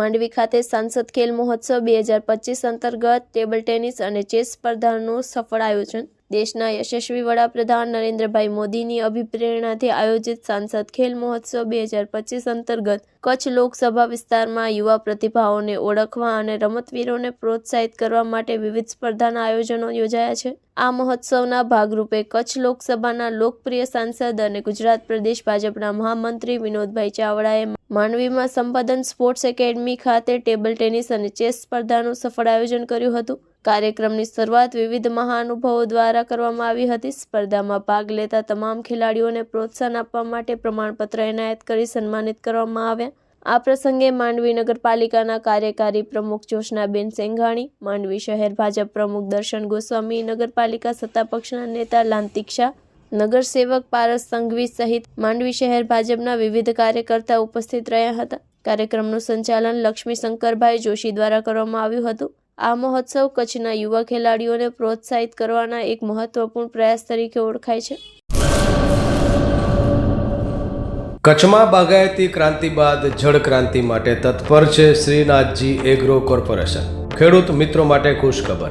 માંડવી ખાતે સાંસદ ખેલ મહોત્સવ બે હજાર પચીસ અંતર્ગત ટેબલ ટેનિસ અને ચેસ સ્પર્ધાનું સફળ આયોજન. દેશના યશસ્વી વડાપ્રધાન નરેન્દ્રભાઈ મોદીની અભિપ્રેરણાથી આયોજિત સાંસદ ખેલ મહોત્સવ બે હજાર પચીસ અંતર્ગત કચ્છ લોકસભા વિસ્તારમાં યુવા પ્રતિભાઓને ઓળખવા અને રમતવીરોને પ્રોત્સાહિત કરવા માટે વિવિધ સ્પર્ધાના આયોજનો યોજાયા છે. આ મહોત્સવના ભાગરૂપે કચ્છ લોકસભાના લોકપ્રિય સાંસદ અને ગુજરાત પ્રદેશ ભાજપના મહામંત્રી વિનોદભાઈ ચાવડાએ માંડવીમાં સંપાદન સ્પોર્ટ્સ એકેડમી ખાતે ટેબલ ટેનિસ અને ચેસ સ્પર્ધાનું સફળ આયોજન કર્યું હતું. કાર્યક્રમની શરૂઆત વિવિધ મહાનુભાવો દ્વારા કરવામાં આવી હતી. સ્પર્ધામાં ભાગ લેતા તમામ ખેલાડીઓને પ્રોત્સાહન આપવા માટે પ્રમાણપત્ર એનાયત કરી સન્માનિત કરવામાં આવ્યા. આ પ્રસંગે માંડવી નગરપાલિકાના કાર્યકારી પ્રમુખ જોશનાબેન સેંઘાણી માંડવી શહેર ભાજપ પ્રમુખ દર્શન ગોસ્વામી, નગરપાલિકા સત્તાપક્ષના નેતા લાંતિક શાહ નગરસેવક પારસ સંઘવી સહિત માંડવી શહેર ભાજપના વિવિધ કાર્યકર્તા ઉપસ્થિત રહ્યા હતા. કાર્યક્રમનું સંચાલન લક્ષ્મી શંકરભાઈ જોશી દ્વારા કરવામાં આવ્યું હતું. આ મહોત્સવ કચ્છના યુવા ખેલાડીઓને પ્રોત્સાહિત કરવાના એક મહત્વપૂર્ણ પ્રયાસ તરીકે ઓળખાય છે. કચ્છમાં બાગાયતી ક્રાંતિ બાદ જળ ક્રાંતિ માટે તત્પર છે શ્રીનાથજી એગ્રો કોર્પોરેશન. ખેડૂત મિત્રો માટે ખુશખબર.